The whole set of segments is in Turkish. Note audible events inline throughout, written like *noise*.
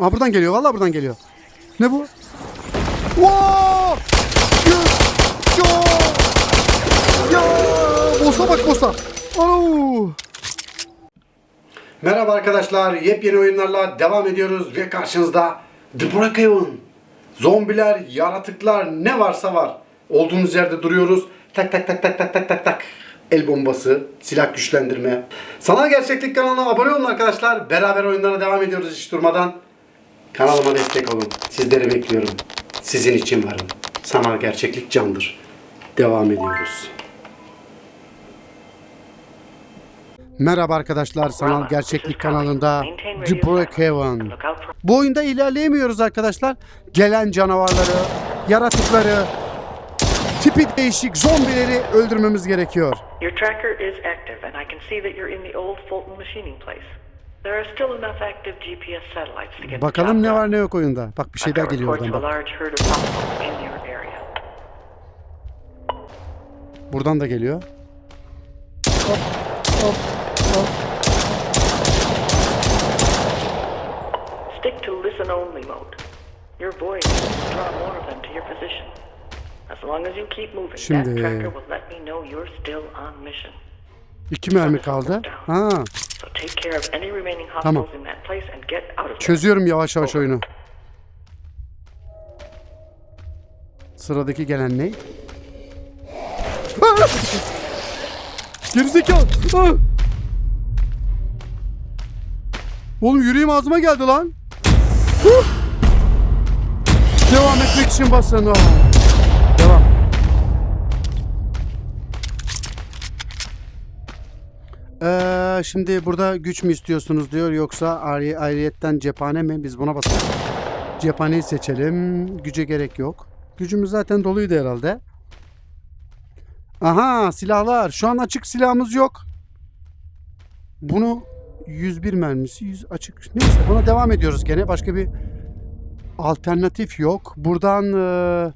Aa buradan geliyor. Vallahi buradan geliyor. Ne bu? Wow! Yo! Yo! Ya! Boss'a bak boss'a. Alo! Merhaba arkadaşlar. Yepyeni oyunlarla devam ediyoruz ve karşınızda The Brookhaven. Zombiler, yaratıklar ne varsa var. Olduğumuz yerde duruyoruz. Tak tak tak tak tak tak tak tak. El bombası, silah güçlendirme. Sanal Gerçeklik kanalına abone olun arkadaşlar. Beraber oyunlara devam ediyoruz hiç durmadan. Kanalıma destek olun. Sizleri bekliyorum. Sizin için varım. Sanal gerçeklik candır. Devam ediyoruz. Merhaba arkadaşlar. Sanal Gerçeklik kanalında The Brookhaven. Bu oyunda ilerleyemiyoruz arkadaşlar. Gelen canavarları, yaratıkları, tipi değişik zombileri öldürmemiz gerekiyor. Your tracker is active, and I can see that you're in the old Fulton machining place. There are still enough active GPS satellites to get the Bakalım ne var ne yok oyunda. Bak bir şey daha geliyor oradan bak. large herd of buffalo in your area. Buradan da geliyor. Hop hop hop. Stick to listen-only mode. Your voice will draw more of them to your position. As long as you keep moving, Şimdi- that tracker will let me know you're still on mission. İki mermi kaldı. Ha, Tamam. Çözüyorum yavaş yavaş oyunu. Sıradaki gelen ne? Ah! Gerizekalı. Ah! Oğlum yüreğim ağzıma geldi lan. Devam etmek için basın. Aa. Ee, şimdi burada güç mü istiyorsunuz diyor yoksa ayrı, ayrıyetten cephane mi? Biz buna basalım. Cephaneyi seçelim. Güce gerek yok. Gücümüz zaten doluydu herhalde. Aha silahlar. Şu an açık silahımız yok. Bunu 101 mermisi 100 açık. Neyse buna devam ediyoruz gene. Başka bir alternatif yok. Buradan eee,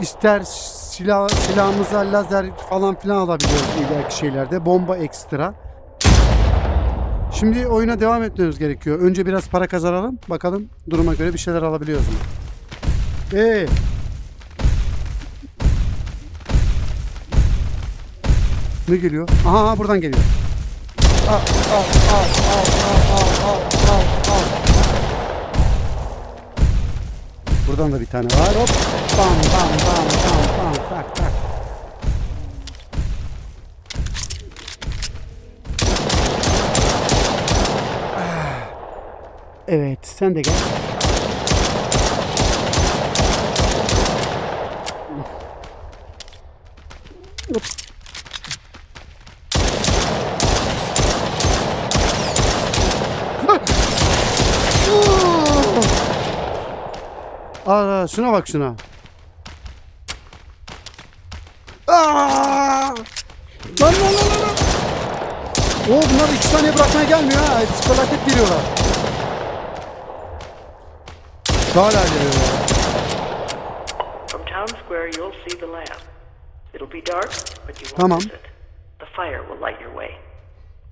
ister silah silahımıza lazer falan filan alabiliyoruz ileriki şeylerde. Bomba ekstra. Şimdi oyuna devam etmemiz gerekiyor. Önce biraz para kazanalım. Bakalım duruma göre bir şeyler alabiliyoruz mu? Ee. Ne geliyor? Aha, aha buradan geliyor. Al, al, al. Buradan da bir tane var. Hop. Bam bam bam bam bam tak tak. Ah. Evet sen de gel. Hop. Aa, şuna bak şuna. Aa! Lan lan lan lan. Oo bunlar iki saniye bırakmaya gelmiyor ha. Hepsi felaket giriyorlar. Hala geliyorlar. From Town Square, you'll see the lab. It'll be dark, but you won't Tamam. miss it. The fire will light your way.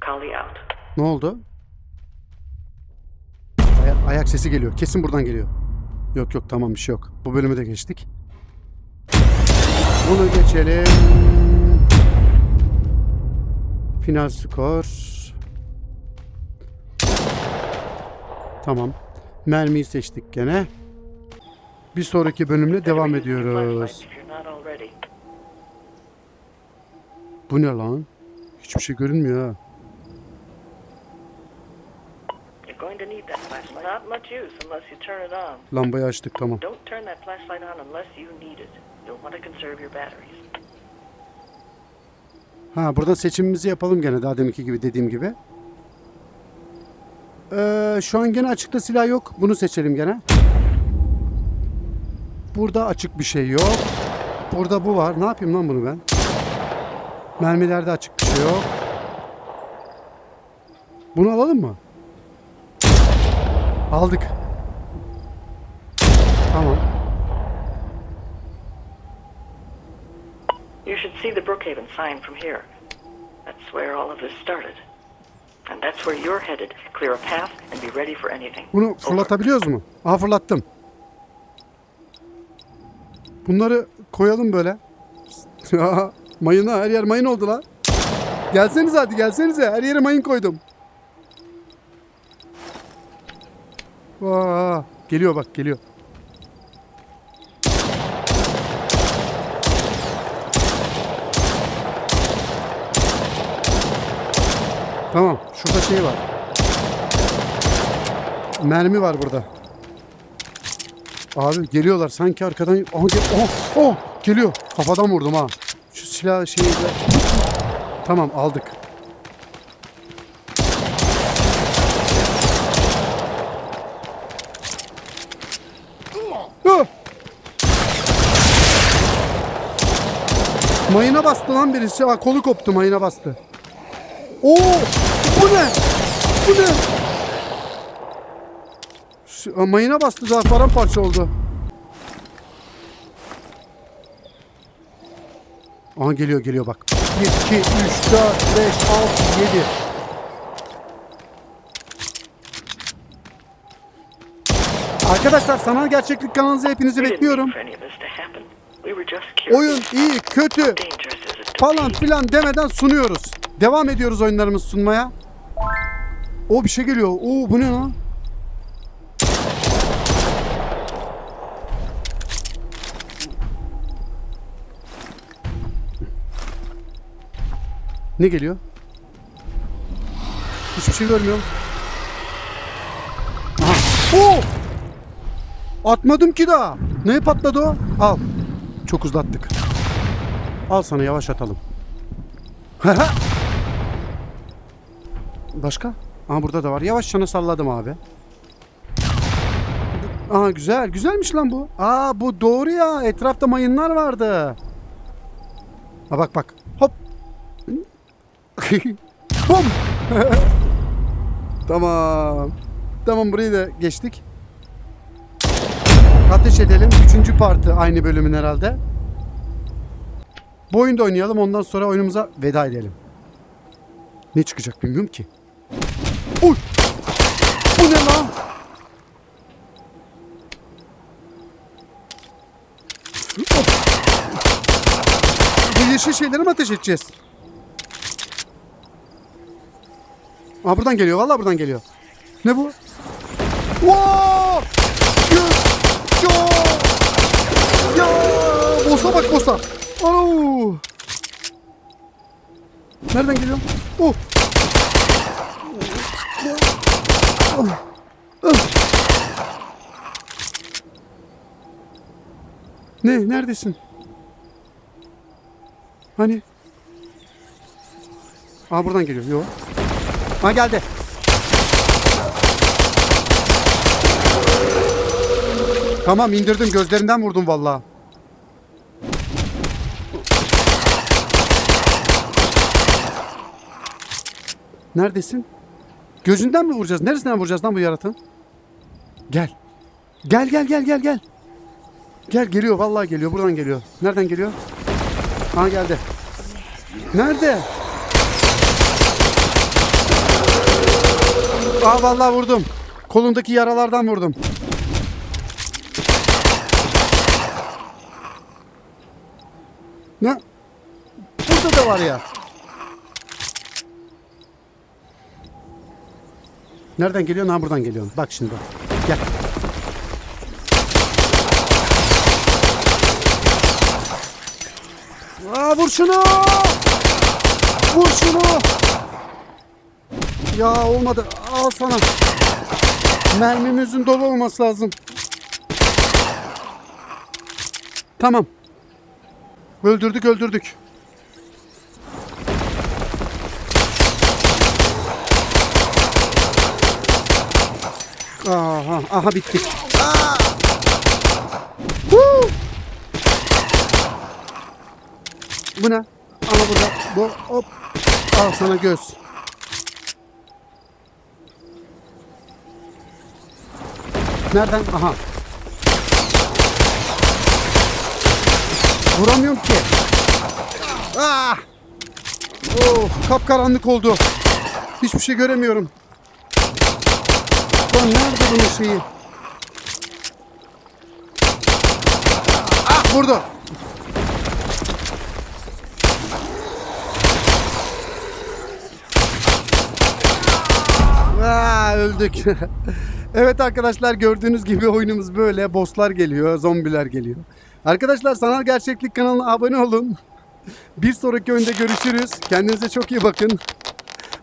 Collie out. Ne oldu? Aya- ayak sesi geliyor. Kesin buradan geliyor. Yok yok tamam bir şey yok. Bu bölümü de geçtik. Bunu geçelim. Final skor. Tamam. Mermiyi seçtik gene. Bir sonraki bölümle devam ediyoruz. Bu ne lan? Hiçbir şey görünmüyor ha. You're going to need that flashlight. Not much use unless you turn it on. Lambayı açtık tamam. Don't turn that flashlight on unless you need it. You'll want to conserve your batteries. Ha burada seçimimizi yapalım gene daha deminki gibi dediğim gibi. Ee, şu an gene açıkta silah yok. Bunu seçelim gene. Burada açık bir şey yok. Burada bu var. Ne yapayım lan bunu ben? Mermilerde açık bir şey yok. Bunu alalım mı? Aldık. Tamam. You should see the Brookhaven sign from here. That's where all of this started. And that's where you're headed. Clear a path and be ready for anything. Bunu fırlatabiliyoruz mu? Aha fırlattım. Bunları koyalım böyle. *laughs* Mayına her yer mayın oldu lan. Gelsenize hadi gelsenize. Her yere mayın koydum. Aa, geliyor bak geliyor. Tamam. Şurada şey var. Mermi var burada. Abi geliyorlar sanki arkadan. Gel oh, oh, geliyor. Kafadan vurdum ha. Şu silah şeyi Tamam aldık. Ah! Mayına bastı lan birisi. Ha, kolu koptu mayına bastı. Oo! Bu ne? Bu ne? Şu- Mayına bastı daha paramparça oldu. Aha geliyor geliyor bak. 1, 2, 3, 4, 5, 6, 7. Arkadaşlar sanal gerçeklik kanalınıza hepinizi bekliyorum. Oyun iyi, kötü falan filan demeden sunuyoruz. Devam ediyoruz oyunlarımızı sunmaya. O bir şey geliyor. Oo bu ne lan? Ne geliyor? Hiçbir şey görmüyorum. Aha. Oo! Atmadım ki daha. Neye patladı o? Al. Çok uzattık. Al sana yavaş atalım. Başka? Aha burada da var. Yavaşça salladım abi. Aha güzel. Güzelmiş lan bu. Aa bu doğru ya. Etrafta mayınlar vardı. Ha bak bak. Hop. *laughs* Bum. *laughs* tamam. Tamam burayı da geçtik. Ateş edelim. Üçüncü partı aynı bölümün herhalde. Bu oyunda oynayalım ondan sonra oyunumuza veda edelim. Ne çıkacak bilmiyorum ki. Uy! Bu ne lan? Bu yeşil şeyleri mi ateş edeceğiz? Aa buradan geliyor. Vallahi buradan geliyor. Ne bu? Wow! Gö- Yo! Ya! Boss'a bak boss'a. Alo! Nereden geliyor? Oh! Ne? Neredesin? Hani? Aa buradan geliyor. Yok. Ha geldi. Tamam indirdim. Gözlerinden vurdum vallahi. Neredesin? Gözünden mi vuracağız? Neresinden vuracağız lan bu yaratığın? Gel. Gel gel gel gel gel. Gel geliyor vallahi geliyor. Buradan geliyor. Nereden geliyor? Ha geldi. Nerede? Aa vallahi vurdum. Kolundaki yaralardan vurdum. Ne? Burada da var ya. Nereden geliyorsun? Ha buradan geliyorsun. Bak şimdi bak. Gel. Aa, vur şunu! Vur şunu! Ya olmadı. Al sana. Mermimizin dolu olması lazım. Tamam. Öldürdük öldürdük. Aha, aha! Huu! Bu ne? Ama burada bu hop. Al sana göz. Nereden? Aha. Vuramıyorum ki. Ah! Oh, kapkaranlık oldu. Hiçbir şey göremiyorum. Ulan nerede bunun şeyi? Ah vurdu. Aa, öldük. *laughs* evet arkadaşlar gördüğünüz gibi oyunumuz böyle. Bosslar geliyor, zombiler geliyor. Arkadaşlar Sanal Gerçeklik kanalına abone olun. *laughs* Bir sonraki oyunda görüşürüz. Kendinize çok iyi bakın.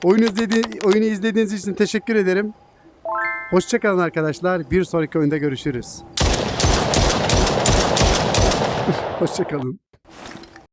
Oyunu, izledi oyunu izlediğiniz için teşekkür ederim. Hoşçakalın arkadaşlar. Bir sonraki oyunda görüşürüz. *laughs* Hoşçakalın.